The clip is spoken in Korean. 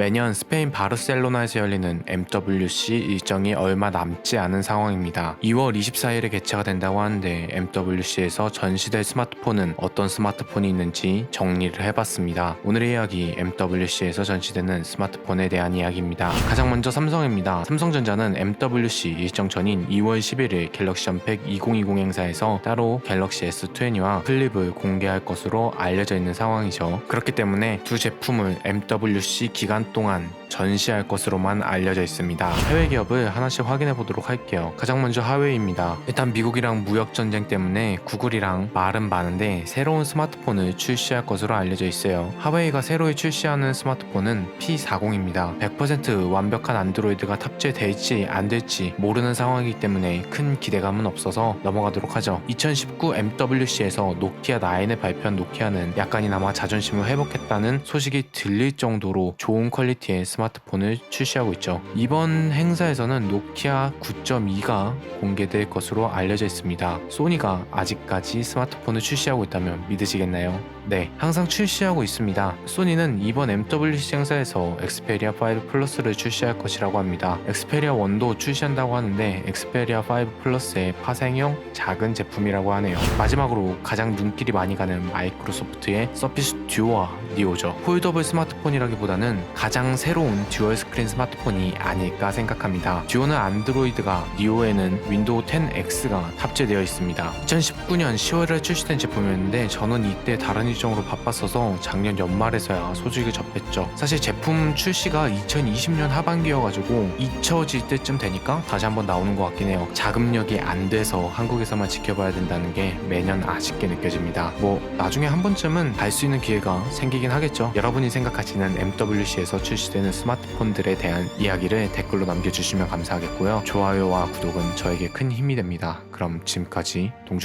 매년 스페인 바르셀로나에서 열리는 MWC 일정이 얼마 남지 않은 상황입니다. 2월 24일에 개최가 된다고 하는데 MWC에서 전시될 스마트폰은 어떤 스마트폰이 있는지 정리를 해봤습니다. 오늘의 이야기 MWC에서 전시되는 스마트폰에 대한 이야기입니다. 가장 먼저 삼성입니다. 삼성전자는 MWC 일정 전인 2월 11일 갤럭시 언팩 2020 행사에서 따로 갤럭시 S20와 플립을 공개할 것으로 알려져 있는 상황이죠. 그렇기 때문에 두 제품을 MWC 기간 동안 전시할 것으로만 알려져 있습니다. 해외 기업을 하나씩 확인해 보도록 할게요. 가장 먼저 하웨이입니다. 일단 미국이랑 무역 전쟁 때문에 구글이랑 말은 많은데 새로운 스마트폰을 출시할 것으로 알려져 있어요. 하웨이가 새로 출시하는 스마트폰은 P40입니다. 100% 완벽한 안드로이드가 탑재될지 안 될지 모르는 상황이기 때문에 큰 기대감은 없어서 넘어가도록 하죠. 2019 MWC에서 노키아 9을 발표한 노키아는 약간이나마 자존심을 회복했다는 소식이 들릴 정도로 좋은 퀄리티의 스마트폰을 출시하고 있죠. 이번 행사에서는 노키아 9.2가 공개될 것으로 알려져 있습니다. 소니가 아직까지 스마트폰을 출시하고 있다면 믿으시겠나요? 네, 항상 출시하고 있습니다. 소니는 이번 MWC 행사에서 엑스페리아 5 플러스를 출시할 것이라고 합니다. 엑스페리아 1도 출시한다고 하는데 엑스페리아 5 플러스의 파생형 작은 제품이라고 하네요. 마지막으로 가장 눈길이 많이 가는 마이크로소프트의 서피스 듀오와 니오죠. 폴더블 스마트폰이라기보다는 가장 새로운 듀얼 스크린 스마트폰이 아닐까 생각합니다. 듀오는 안드로이드가 니오에는 윈도우 10X가 탑재되어 있습니다. 2019년 10월에 출시된 제품이었는데 저는 이때 다른 일정으로 바빴어서 작년 연말에서야 소식을 접했죠. 사실 제품 출시가 2020년 하반기여가지고 잊혀질 때쯤 되니까 다시 한번 나오는 것 같긴 해요. 자금력이 안 돼서 한국에서만 지켜봐야 된다는 게 매년 아쉽게 느껴집니다. 뭐 나중에 한 번쯤은 갈 수 있는 기회가 생기긴 하겠죠. 여러분이 생각하시는 MWC에 서 출시되는 스마트폰들에 대한 이야기를 댓글로 남겨주시면 감사하겠고요. 좋아요와 구독은 저에게 큰 힘이 됩니다. 그럼 지금까지 동주